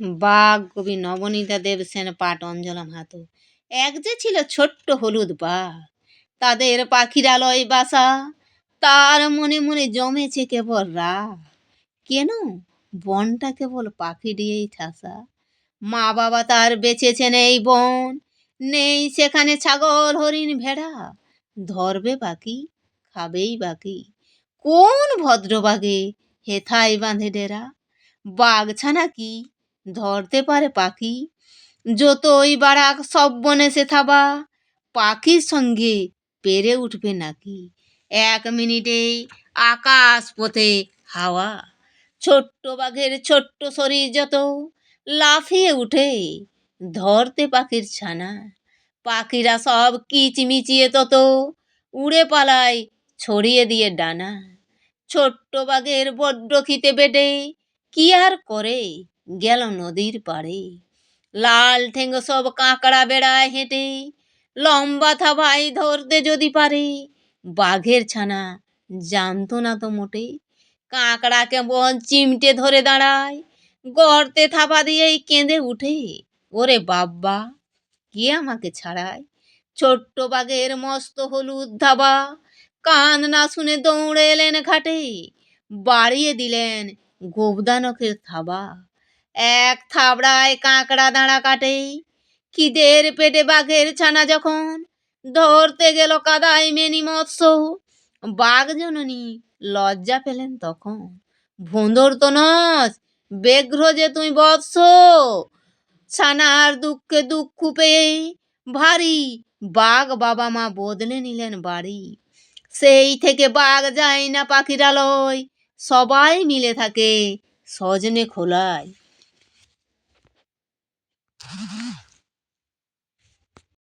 বাঘ কবি নবনীতা দেব সেন পাঠ অঞ্জলাম হাত। এক যে ছিল ছোট্ট হলুদ বাঘ তাদের পাখিরালয় বাসা, তার মনে মনে জমেছে কেবল রাগ। কেন? বনটা কেবল পাখি দিয়েই ঠাসা। মা বাবা তার বেঁচেছেন এই বন, নেই সেখানে ছাগল, হরিণ, ভেড়া। ধরবে বাকি, খাবেই বাকি। কোন ভদ্রবাগে হেথায় বাঁধে ডেরা? বাঘ ছানা কি ধরতে পারে পাখি। যতই বাড়াক সব বনে সে থাবা, পাখির সঙ্গে পেরে উঠবে নাকি? এক মিনিটেই আকাশ পথে হাওয়া। ছোট্ট বাঘের ছোট্ট শরীর যত লাফিয়ে উঠে, ধরতে পাখির ছানা। পাখিরা সব কিচমিচিয়ে তত উড়ে পালায় ছড়িয়ে দিয়ে ডানা। ছোট্ট বাঘের বড্ড খিতে বেটে কি আর করে? গেল নদীর পাড়ে। লাল ঠেঙ্গ সব কাঁকড়া বেড়ায় হেঁটে। লম্বা থাবাই ধরতে যদি পারে, বাঘের ছানা জানতো না তো মোটে। কাঁকড়া কেমন চিমটে ধরে দাঁড়ায়, গর্তে থাবা দিয়েই কেঁদে উঠে। ওরে বাব্বা, কে আমাকে ছাড়ায়? ছোট্ট বাঘের মস্ত হলুদ ধাবা, কান না শুনে দৌড়ে এলেন ঘাটে। বাড়িয়ে দিলেন গোবদানকের থাবা। এক থাবড়ায় কাঁকড়া দাঁড়া কাটে। খিদের পেটে বাঘের ছানা যখন ধরতে গেল কাদায় মেনি মৎস্য। বাঘ জননী লজ্জা পেলেন তখন। ভোঁদর তো নস, বেঘ্র যে তুই বৎস। ছানার দুঃখে দুঃখ পেয়ে ভারী বাঘ বাবা মা বদলে নিলেন বাড়ি। সেই থেকে বাঘ যায় না পাখিরালয়। সবাই মিলে থাকে সজনে খোলায়। Mm-hmm.